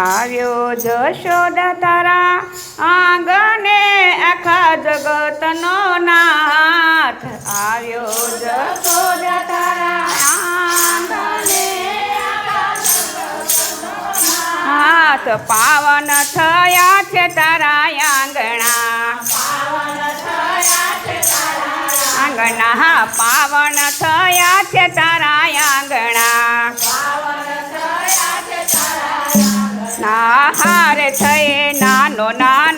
આવ્યો જશોદા તારા આંગણે આખા જગતનો નાથ. આવ્યો જશોદા તારા આંગણે હાથ પાવન થયા છે તારા આંગણા. આંગણા પાવન થયા છે તારા નાહાર થયે નાનો નાનો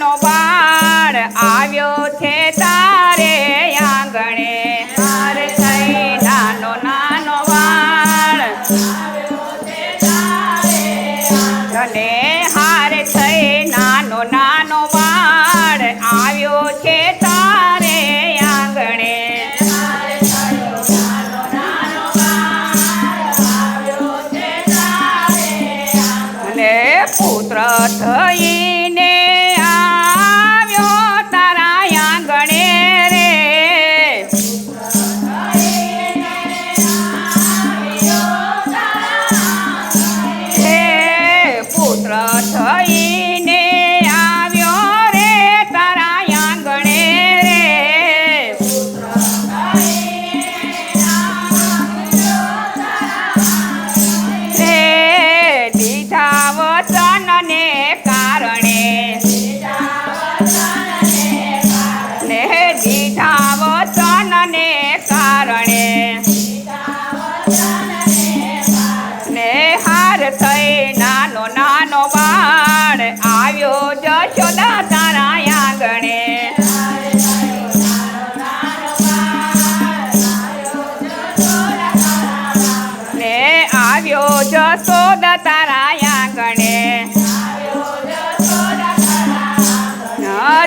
હાર થઈ, નાનો નાનો બાળ આવ્યો જશોદા તારા આંગણે. ને આવ્યો જશોદા તારા આંગણે.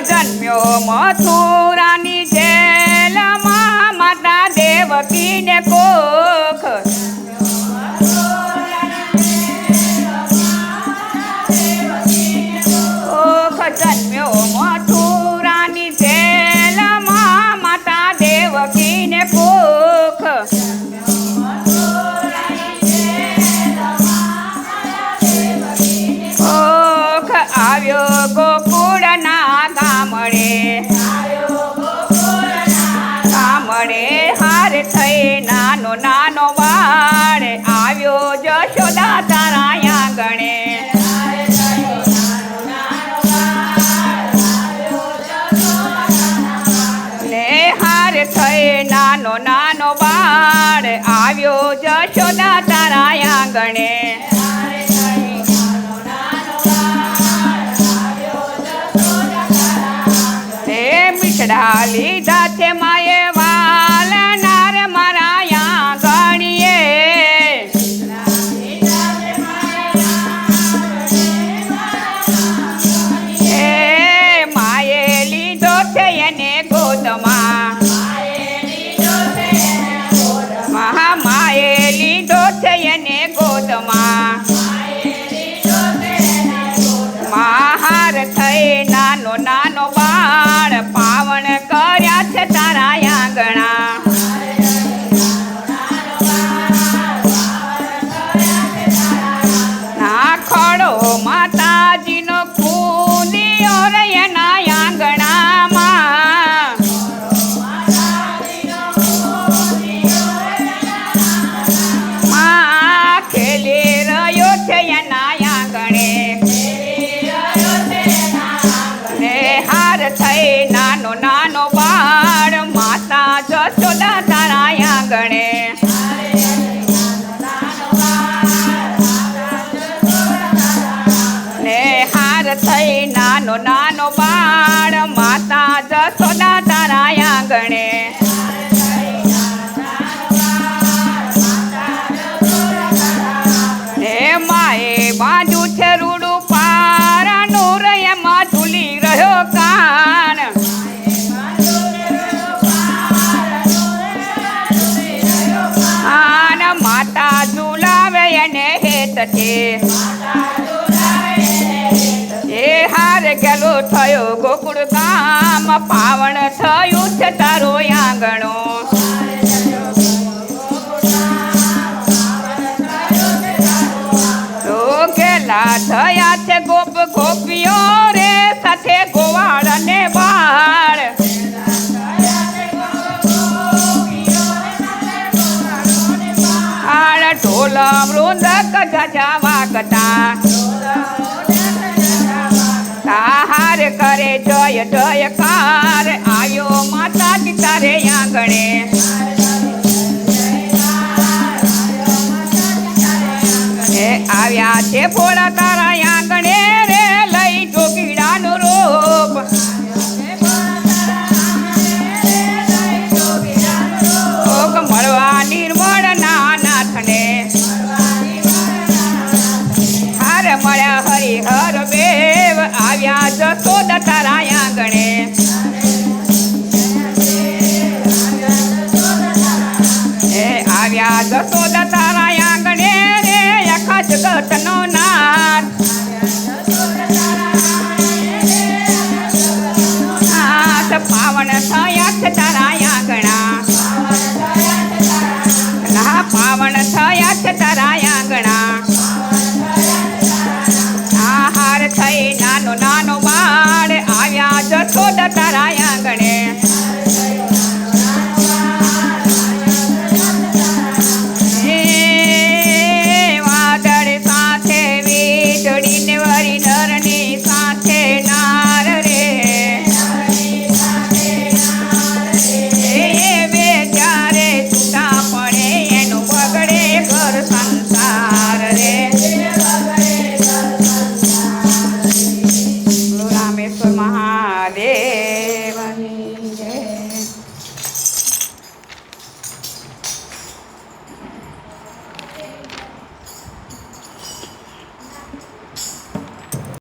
જન્મ્યો મથુરાની જેલમાં માતા દેવકીને કોખ માતા ભૂખ. કોખ આવ્યો ગોકુળના ગામડે. ગામડે હાર થઈ નાનો નાનો બાળ આવ્યો જશોદા તારા આંગણે. લીધા છે જશોદા તારા આંગણે ને માએ બાજુ છે રૂડું પારાનું રે, એમાં ઝૂલી રહ્યો કાન. આન માતા ઝુલાવે એને હેત છે. થયો ગોકુળ ગામ પાવન થયું છે તારો આંગણો. પેલા થયા છે ગોપ ગોપીઓ રે, સાથે ગોવાળ ને બાળ ઢોલ મૃદક ધજા વાગતા આવ્યા છે ભોળા તારા આંગણે રે, લઈ જોગીડાનું રૂપ. મળવા નિર્મળ ના મળ્યા હરિહર બેવ આવ્યા જસોદ તારા આંગણે. આવ્યા જસોદ તારા જગતનો નાથ નાથ પાવન થયા છે તારા આંગણા પાવન થયા છે તારા આંગણા આહાર થઈ નાનો નાનો બાળ આવ્યા જશોદ તારા આંગણે મહાદેવની.